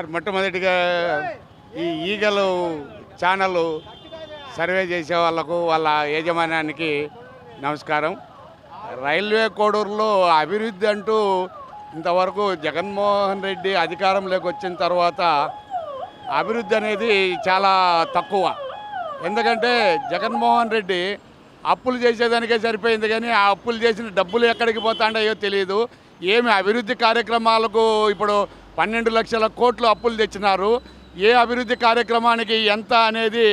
Sir మొట్టమొదటిగా ఈ ఈగలు ఛానల్ సర్వే చేసే వాళ్ళకు వాళ్ళ యాజమాన్యానికి నమస్కారం. రైల్వే కోడూరులో అభివృద్ధి అంటూ ఇంతవరకు జగన్మోహన్ రెడ్డి అధికారంలోకి వచ్చిన తర్వాత అభివృద్ధి అనేది చాలా తక్కువ. ఎందుకంటే జగన్మోహన్ రెడ్డి అప్పులు చేసేదానికే సరిపోయింది కానీ ఆ అప్పులు చేసిన డబ్బులు ఎక్కడికి పోతాండాయో తెలియదు ఏమి అభివృద్ధి కార్యక్రమాలకు ఇప్పుడు పన్నెండు లక్షల కోట్లు అప్పులు తెచ్చినారు. ఏ అభివృద్ధి కార్యక్రమానికి ఎంత అనేది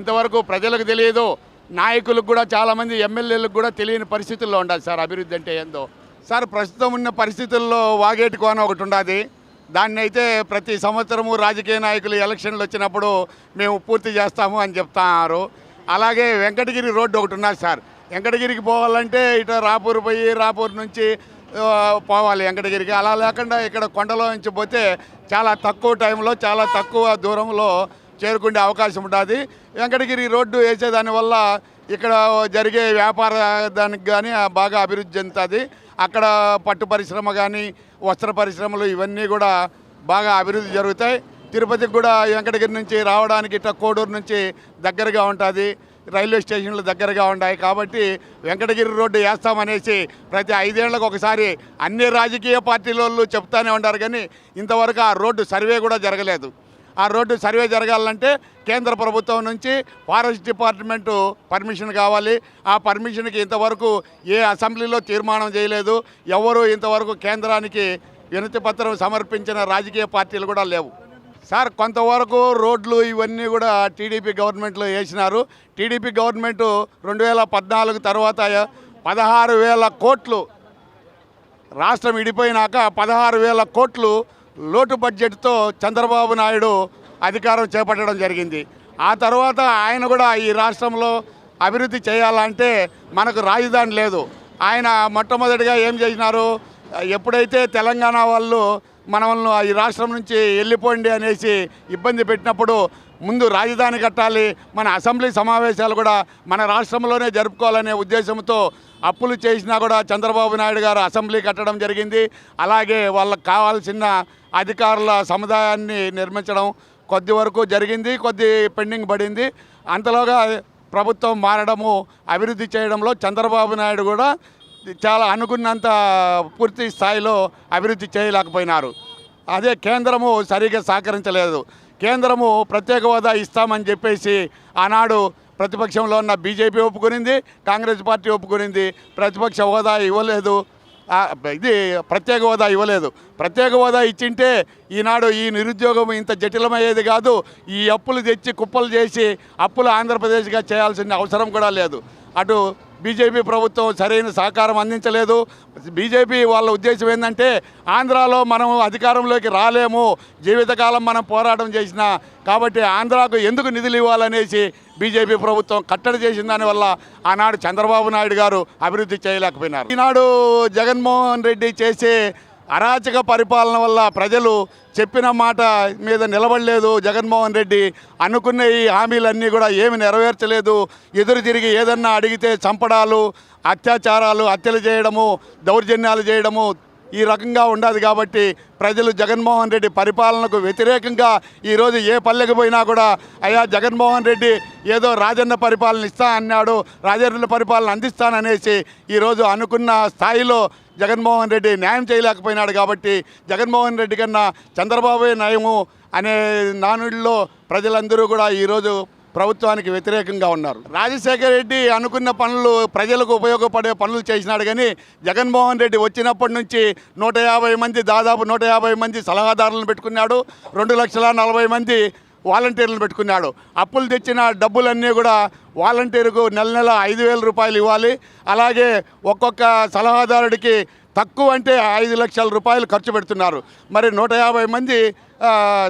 ఇంతవరకు ప్రజలకు తెలియదు. నాయకులకు కూడా చాలామంది ఎమ్మెల్యేలకు కూడా తెలియని పరిస్థితుల్లో ఉండాలి సార్ అభివృద్ధి అంటే ఏందో. సార్ ప్రస్తుతం ఉన్న పరిస్థితుల్లో వాగేటి కోన ఒకటి ఉండాది. దాన్ని అయితే ప్రతి సంవత్సరము రాజకీయ నాయకులు ఎలక్షన్లు వచ్చినప్పుడు మేము పూర్తి చేస్తాము అని చెప్తున్నారు అలాగే వెంకటగిరి రోడ్డు ఒకటి ఉన్నది సార్. వెంకటగిరికి పోవాలంటే ఇటు రాపూర్ పోయి రాపూర్ నుంచి పోవాలి వెంకటగిరికి. అలా లేకుండా ఇక్కడ కొండలో నుంచి పోతే చాలా తక్కువ టైంలో చాలా తక్కువ దూరంలో చేరుకునే అవకాశం ఉంటుంది వెంకటగిరి రోడ్డు వేసేదాని వల్ల ఇక్కడ జరిగే వ్యాపార దానికి కానీ బాగా అభివృద్ధి చెందుతుంది. అక్కడ పట్టు పరిశ్రమ కానీ వస్త్ర పరిశ్రమలు ఇవన్నీ కూడా బాగా అభివృద్ధి జరుగుతాయి. తిరుపతికి కూడా వెంకటగిరి నుంచి రావడానికి ఇట్లా కోడూరు నుంచి దగ్గరగా ఉంటుంది. రైల్వే స్టేషన్లు దగ్గరగా ఉన్నాయి కాబట్టి వెంకటగిరి రోడ్డు వేస్తామనేసి ప్రతి ఐదేళ్ళకు ఒకసారి అన్ని రాజకీయ పార్టీల వాళ్ళు చెప్తానే ఉంటారు కానీ ఇంతవరకు ఆ రోడ్డు సర్వే కూడా జరగలేదు. ఆ రోడ్డు సర్వే జరగాలంటే కేంద్ర ప్రభుత్వం నుంచి ఫారెస్ట్ డిపార్ట్మెంటు పర్మిషన్ కావాలి. ఆ పర్మిషన్కి ఇంతవరకు ఏ అసెంబ్లీలో తీర్మానం చేయలేదు. ఎవరు ఇంతవరకు కేంద్రానికి వినతి పత్రం సమర్పించిన రాజకీయ పార్టీలు కూడా లేవు. సార్ కొంతవరకు రోడ్లు ఇవన్నీ కూడా టీడీపీ గవర్నమెంట్లో వేసినారు. టీడీపీ గవర్నమెంట్ రెండు వేల పద్నాలుగు తర్వాత పదహారు వేల కోట్లు రాష్ట్రం విడిపోయినాక పదహారు వేల కోట్లు లోటు బడ్జెట్తో చంద్రబాబు నాయుడు అధికారం చేపట్టడం జరిగింది. ఆ తర్వాత ఆయన కూడా ఈ రాష్ట్రంలో అభివృద్ధి చేయాలంటే మనకు రాజధాని లేదు. ఆయన మొట్టమొదటిగా ఏం చేసినారు? ఎప్పుడైతే తెలంగాణ వాళ్ళు మనల్ని ఈ రాష్ట్రం నుంచి వెళ్ళిపోండి అనేసి ఇబ్బంది పెట్టినప్పుడు ముందు రాజధాని కట్టాలి మన అసెంబ్లీ సమావేశాలు కూడా మన రాష్ట్రంలోనే జరుపుకోవాలనే ఉద్దేశంతో అప్పులు చేసినా కూడా చంద్రబాబు నాయుడు గారు అసెంబ్లీ కట్టడం జరిగింది. అలాగే వాళ్ళకు కావాల్సిన అధికారుల సముదాయాన్ని నిర్మించడం కొద్ది వరకు జరిగింది కొద్ది పెండింగ్ పడింది. అంతలోగా ప్రభుత్వం మారడము అభివృద్ధి చేయడంలో చంద్రబాబు నాయుడు కూడా చాలా అనుకున్నంత పూర్తి స్థాయిలో అభివృద్ధి చేయలేకపోయినారు. అదే కేంద్రము సరిగ్గా సహకరించలేదు. కేంద్రము ప్రత్యేక హోదా ఇస్తామని చెప్పేసి ఆనాడు ప్రతిపక్షంలో ఉన్న బీజేపీ ఒప్పుకునింది కాంగ్రెస్ పార్టీ ఒప్పుకునింది. ప్రతిపక్ష హోదా ఇవ్వలేదు. ఇది ప్రత్యేక హోదా ఇవ్వలేదు. ప్రత్యేక హోదా ఇచ్చింటే ఈనాడు ఈ నిరుద్యోగం ఇంత జటిలమయ్యేది కాదు. ఈ అప్పులు తెచ్చి కుప్పలు చేసి అప్పులు ఆంధ్రప్రదేశ్గా చేయాల్సిన అవసరం కూడా లేదు. అటు బీజేపీ ప్రభుత్వం సరైన సహకారం అందించలేదు. బీజేపీ వాళ్ళ ఉద్దేశం ఏంటంటే ఆంధ్రాలో మనం అధికారంలోకి రాలేము. జీవితకాలం మనం పోరాటం చేసిన కాబట్టి ఆంధ్రాకు ఎందుకు నిధులు ఇవ్వాలనేసి బీజేపీ ప్రభుత్వం కట్టడి చేసిన దానివల్ల ఆనాడు చంద్రబాబు నాయుడు గారు అభివృద్ధి చేయలేకపోయినారు. ఈనాడు జగన్మోహన్ రెడ్డి చేసే అరాచక పరిపాలన వల్ల ప్రజలు చెప్పిన మాట మీద నిలబడలేదు జగన్మోహన్ రెడ్డి అనుకున్న ఈ హామీలన్నీ కూడా ఏమి నెరవేర్చలేదు. ఎదురు తిరిగి ఏదన్నా అడిగితే చంపడాలు అత్యాచారాలు హత్యలు చేయడము దౌర్జన్యాలు చేయడము ఈ రకంగా ఉండదు కాబట్టి ప్రజలు జగన్మోహన్ రెడ్డి పరిపాలనకు వ్యతిరేకంగా ఈరోజు ఏ పల్లెకి పోయినా కూడా అయ్యా జగన్మోహన్ రెడ్డి ఏదో రాజన్న పరిపాలన ఇస్తా అన్నాడు రాజన్న పరిపాలన అందిస్తాననేసి ఈరోజు అనుకున్న స్థాయిలో జగన్మోహన్ రెడ్డి న్యాయం చేయలేకపోయినాడు కాబట్టి జగన్మోహన్ రెడ్డి కన్నా చంద్రబాబు నయము అనే నానుడిలో ప్రజలందరూ కూడా ఈరోజు ప్రభుత్వానికి వ్యతిరేకంగా ఉన్నారు. రాజశేఖర రెడ్డి అనుకున్న పనులు ప్రజలకు ఉపయోగపడే పనులు చేసినాడు కానీ జగన్మోహన్ రెడ్డి వచ్చినప్పటి నుంచి నూట యాభై మంది దాదాపు నూట యాభై మంది సలహాదారులను పెట్టుకున్నాడు. రెండు లక్షల నలభై మంది వాలంటీర్లను పెట్టుకున్నాడు. అప్పులు తెచ్చిన డబ్బులన్నీ కూడా వాలంటీర్కు నెల నెల ఐదు వేల రూపాయలు ఇవ్వాలి. అలాగే ఒక్కొక్క సలహాదారుడికి తక్కువ అంటే ఐదు లక్షల రూపాయలు ఖర్చు పెడుతున్నారు. మరి నూట యాభై మంది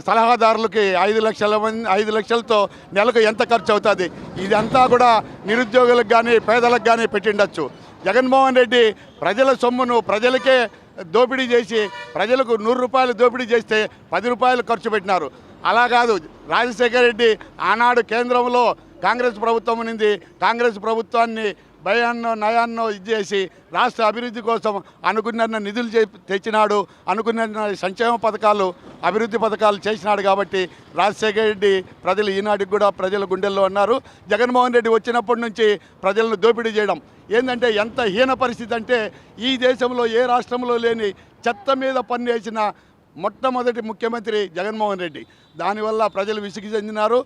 సలహాదారులకి ఐదు లక్షల మంది ఐదు లక్షలతో నెలకు ఎంత ఖర్చు అవుతుంది? ఇదంతా కూడా నిరుద్యోగులకు కానీ పేదలకు కానీ పెట్టిండొచ్చు. జగన్మోహన్ రెడ్డి ప్రజల సొమ్మును ప్రజలకే దోపిడీ చేసి ప్రజలకు నూరు రూపాయలు దోపిడీ చేస్తే పది రూపాయలు ఖర్చు పెట్టినారు. అలా కాదు. రాజశేఖర రెడ్డి ఆనాడు కేంద్రంలో కాంగ్రెస్ ప్రభుత్వం ఉంది కాంగ్రెస్ ప్రభుత్వాన్ని భయాన్నో నయాన్నో ఇచ్చేసి రాష్ట్ర అభివృద్ధి కోసం అనుకున్న నిధులు చే- తెచ్చినాడు. అనుకున్న సంక్షేమ పథకాలు అభివృద్ధి పథకాలు చేసినాడు కాబట్టి రాజశేఖర రెడ్డి ప్రజలు ఈనాటికి కూడా ప్రజల గుండెల్లో ఉన్నారు. జగన్మోహన్ రెడ్డి వచ్చినప్పటి నుంచి ప్రజలను దోపిడీ చేయడం ఏంటంటే ఎంత హీన పరిస్థితి అంటే ఈ దేశంలో ఏ రాష్ట్రంలో లేని చెత్త మీద పన్ను వేసిన మొట్టమొదటి ముఖ్యమంత్రి జగన్మోహన్ రెడ్డి. దానివల్ల ప్రజలు విసిగి చెందినారు.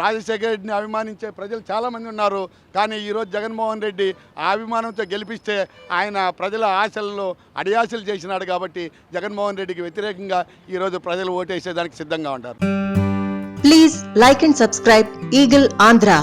రాజశేఖర రెడ్డిని అభిమానించే ప్రజలు చాలామంది ఉన్నారు. కానీ ఈరోజు జగన్మోహన్ రెడ్డి ఆ అభిమానంతో గెలిపిస్తే ఆయన ప్రజల ఆశలను అడియాశలు చేసినాడు కాబట్టి జగన్మోహన్ రెడ్డికి వ్యతిరేకంగా ఈరోజు ప్రజలు ఓటేసేదానికి సిద్ధంగా ఉంటారు. Please like and subscribe eagle Andhra